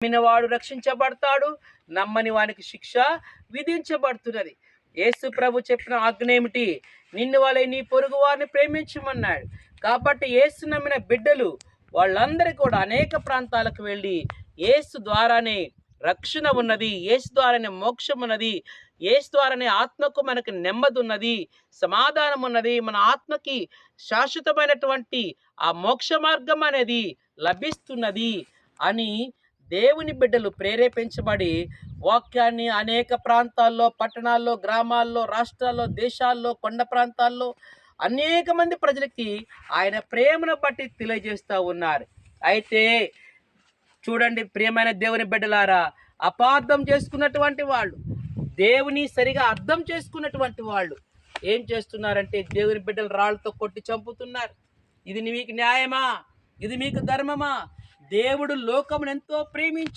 నమ్మినవాడు రక్షించబడతాడు నమ్మని వానికి శిక్ష విధించబడుతున్నది. యేసు ప్రభు చెప్పిన ఆజ్ఞ ఏమిటి నిన్ను వాళ్ళ నీ పొరుగు వారిని ప్రేమించమన్నాడు. కాబట్టి యేసు నమ్మిన బిడ్డలు వాళ్ళందరూ కూడా అనేక ప్రాంతాలకు వెళ్ళి యేసు ద్వారానే రక్షణ ఉన్నది యేసు ద్వారానే మోక్షం ఉన్నది యేసు ద్వారానే ఆత్మకు మనకు నెమ్మది ఉన్నది సమాధానం ఉన్నది మన ఆత్మకి శాశ్వతమైనటువంటి ఆ మోక్ష మార్గం అనేది లభిస్తున్నది అని దేవుని బిడ్డలు ప్రేరేపించబడి వాక్యాన్ని అనేక ప్రాంతాల్లో పట్టణాల్లో గ్రామాల్లో రాష్ట్రాల్లో దేశాల్లో కొండ ప్రాంతాల్లో అనేక మంది ప్రజలకి ఆయన ప్రేమను బట్టి తెలియజేస్తూ ఉన్నారు. అయితే చూడండి ప్రియమైన దేవుని బిడ్డలారా అపార్థం చేసుకున్నటువంటి వాళ్ళు దేవుని సరిగా అర్థం చేసుకున్నటువంటి వాళ్ళు ఏం చేస్తున్నారంటే దేవుని బిడ్డలు రాళ్ళతో కొట్టి చంపుతున్నారు. ఇది మీకు న్యాయమా? ఇది మీకు ధర్మమా? దేవుడు లోకమును ఎంతో ప్రేమించి